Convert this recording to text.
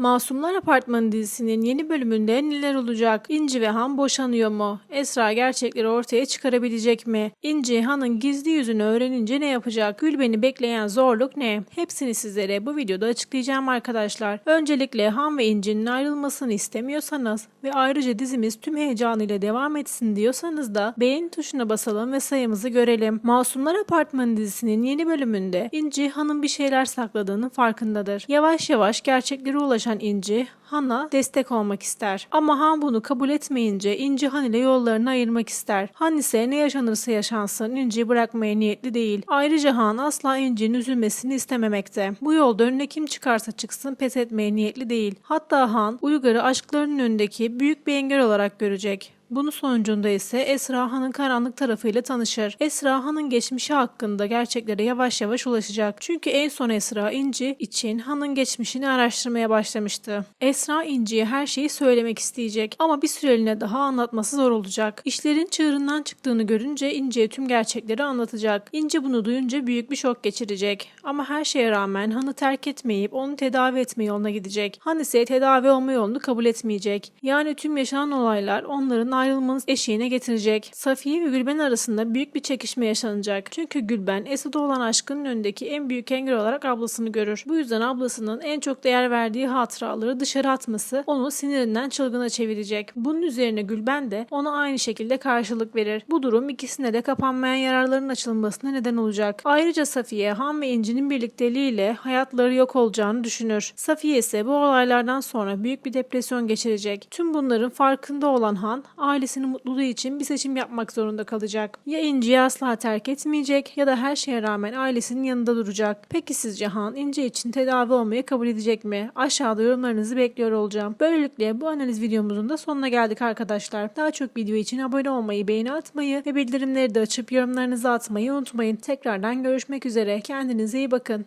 Masumlar Apartmanı dizisinin yeni bölümünde neler olacak? İnci ve Han boşanıyor mu? Esra gerçekleri ortaya çıkarabilecek mi? İnci Han'ın gizli yüzünü öğrenince ne yapacak? Gülben'i bekleyen zorluk ne? Hepsini sizlere bu videoda açıklayacağım arkadaşlar. Öncelikle Han ve İnci'nin ayrılmasını istemiyorsanız ve ayrıca dizimiz tüm heyecanıyla devam etsin diyorsanız da beğen tuşuna basalım ve sayımızı görelim. Masumlar Apartmanı dizisinin yeni bölümünde İnci Han'ın bir şeyler sakladığının farkındadır. Yavaş yavaş gerçeklere ulaşan İnci Han'a destek olmak ister. Ama Han bunu kabul etmeyince İnci Han ile yollarını ayırmak ister. Han ise ne yaşanırsa yaşansın İnci'yi bırakmaya niyetli değil. Ayrıca Han asla İnci'nin üzülmesini istememekte. Bu yolda önüne kim çıkarsa çıksın pes etmeye niyetli değil. Hatta Han Uygar'ı aşklarının önündeki büyük bir engel olarak görecek. Bunun sonucunda ise Esra Han'ın karanlık tarafıyla tanışır. Esra Han'ın geçmişi hakkında gerçeklere yavaş yavaş ulaşacak. Çünkü en son Esra İnci için Han'ın geçmişini araştırmaya başlamıştı. Esra İnci'ye her şeyi söylemek isteyecek ama bir süreliğine daha anlatması zor olacak. İşlerin çığırından çıktığını görünce İnci'ye tüm gerçekleri anlatacak. İnci bunu duyunca büyük bir şok geçirecek. Ama her şeye rağmen Han'ı terk etmeyip onu tedavi etme yoluna gidecek. Han ise tedavi olma yolunu kabul etmeyecek. Yani tüm yaşanan olaylar onların ayrılmanız eşiğine getirecek. Safiye ve Gülben arasında büyük bir çekişme yaşanacak. Çünkü Gülben Esad'a olan aşkının önündeki en büyük engel olarak ablasını görür. Bu yüzden ablasının en çok değer verdiği hatıraları dışarı atması onu sinirinden çılgına çevirecek. Bunun üzerine Gülben de ona aynı şekilde karşılık verir. Bu durum ikisine de kapanmayan yararların açılmasına neden olacak. Ayrıca Safiye, Han ve İnci'nin birlikteliğiyle hayatları yok olacağını düşünür. Safiye ise bu olaylardan sonra büyük bir depresyon geçirecek. Tüm bunların farkında olan Han, ailesinin mutluluğu için bir seçim yapmak zorunda kalacak. Ya İnci'yi asla terk etmeyecek ya da her şeye rağmen ailesinin yanında duracak. Peki sizce Han İnci için tedavi olmayı kabul edecek mi? Aşağıda yorumlarınızı bekliyor olacağım. Böylelikle bu analiz videomuzun da sonuna geldik arkadaşlar. Daha çok video için abone olmayı, beğeni atmayı ve bildirimleri de açıp yorumlarınızı atmayı unutmayın. Tekrardan görüşmek üzere. Kendinize iyi bakın.